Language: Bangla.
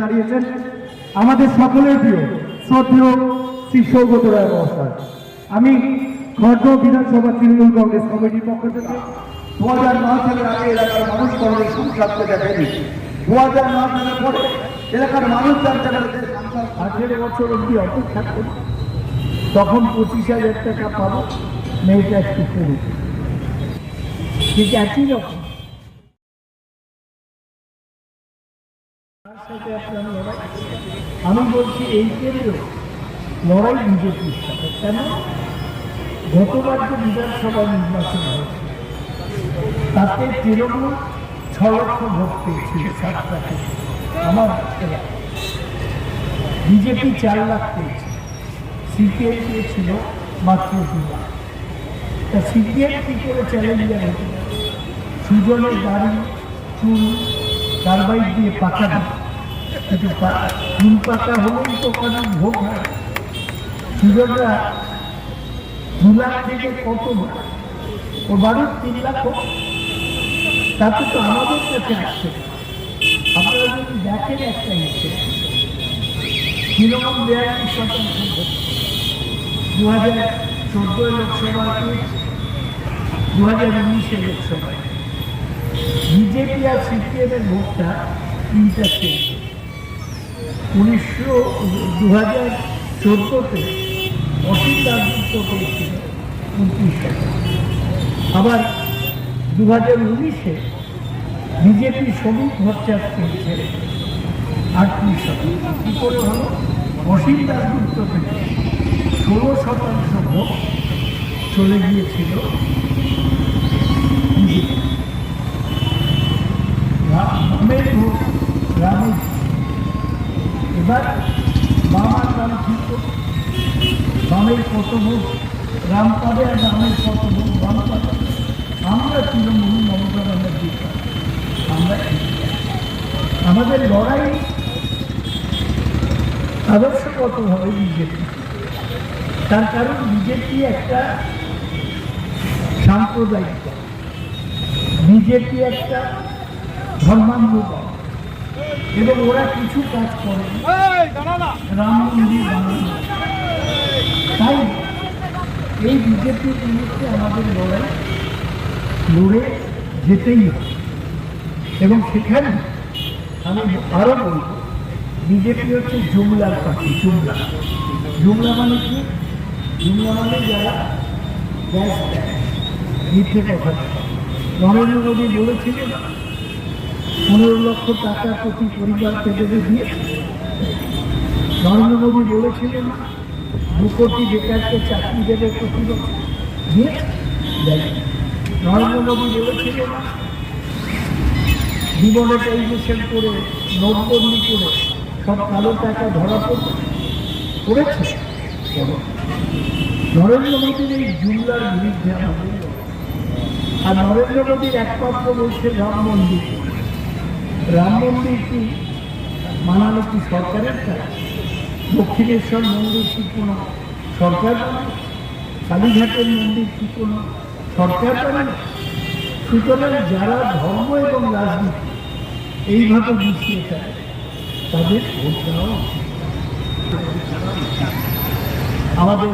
দাঁড়িয়েছেন আমাদের সকলের প্রিয় শ্রদ্ধেয় শ্রী সৌগত রায় মহাশয়। আমি খড়গ বিধানসভা তৃণমূল কংগ্রেস কমিটির পক্ষ থেকে দু হাজার নয় সালের আগে এলাকার মানুষ কংগ্রেস সংসদকে দেখেনি। দু হাজার নয় সালের পরে এলাকার মানুষ পেরেছে আঠেরো বছর অব্দি অপেক্ষা করি। তখন পঁচিশ হাজার টাকা পাবো, মেয়েটা একটু ঠিক একই রকম। আমি বলছি এই কেন্দ্র লড়াই বিজেপির সাথে। কেন? গতবার যে বিধানসভা নির্বাচন হয়েছে, তাতে তৃণমূল ছ লক্ষ ভোট পেয়েছিল সাতটা থেকে। আমার বিজেপি চার লাখ পেয়েছে। সিপিএম পেয়েছিল মাত্র দু লাখ। তা সিপিএম কি করে চ্যালেঞ্জার পারে সুজনের বাড়ি, চুল, কারবাইট দিয়ে পাকা দিই কিন্তু পা- চুল পাকা হলেই তো ওখানে ভোগ হয়। সুজনরা দু থেকে কত ও বাড়ির তিন লাখ তাতে তো আমাদের কাছে আসছে আপনারা যদি দেখেন একটা হিসেবে তৃণমূল বিয়াল্লিশ শতাংশ দু হাজার চোদ্দোয় লোকসভাতে দু হাজার উনিশে লোকসভায় বিজেপি আর সিপিএমের ভোটটা ইন্টারচেঞ্জ উনিশশো দু হাজার চোদ্দোতে অসীম রাজনীতি পেয়েছিল উনত্রিশ শতাংশ আবার দু হাজার উনিশে বিজেপি শ্রমিক ভট্টাচ পেয়েছে আটত্রিশ শতাংশ কী করে হলো? অসীম দাসগুপ্ত থেকে ষোলো শতাংশ ভোট চলে গিয়েছিল বিজেপি গ্রামের ভোট গ্রামে এবার বামার নাম বামের কত ভোট রাম পাবে আর রামের ভোট বাম পাবে আমরা তৃণমূল মমতা ব্যানার্জি আমরা। আমাদের লড়াই আদর্শগতভাবে বিজেপি তার কারণ বিজেপি একটা সাম্প্রদায়িক। বিজেপি একটা ধর্মান্ধ দল। এবং ওরা কিছু কাজ করে। রাম মন্দির তাই এই বিজেপির বিরুদ্ধে আমাদের লড়াই লড়ে যেতেই হবে। এবং সেখানে আমি আরও বলব বিজেপি হচ্ছে জুমলার পার্টি জুমলা জুমলা মানে কি? জুমলা মানে যারা গ্যাস দেয় মিথ্যে কথা বলে। নরেন্দ্র মোদী বলেছিলেন পনেরো লক্ষ টাকা প্রতি পরিবারকে দেবে দিয়ে। নরেন্দ্র মোদী বলেছিলেন, দু কোটি বেকারকে চাকরি দেবে প্রতি দিয়ে নরেন্দ্র মোদী বলেছিলেন ডিমনিটাইজেশন করে নোটবন্দি করে, সব কালো টাকা ধরা পড়বে। করেছে। নরেন্দ্র মোদীর এই জুমলার বিরুদ্ধে আর নরেন্দ্র মোদীর একমাত্র বলছে রাম মন্দির। রাম মন্দির কি মানানো কি সরকারের কাজ দক্ষিণেশ্বর মন্দির কি কোনো সরকার কালীঘাটের মন্দির কি কোনো সরকার বানায়? সুতরাং যারা ধর্ম এবং রাজনীতি এইভাবে মিশিয়ে থাকে তাদের ভোট দেওয়া উচিত। আমাদের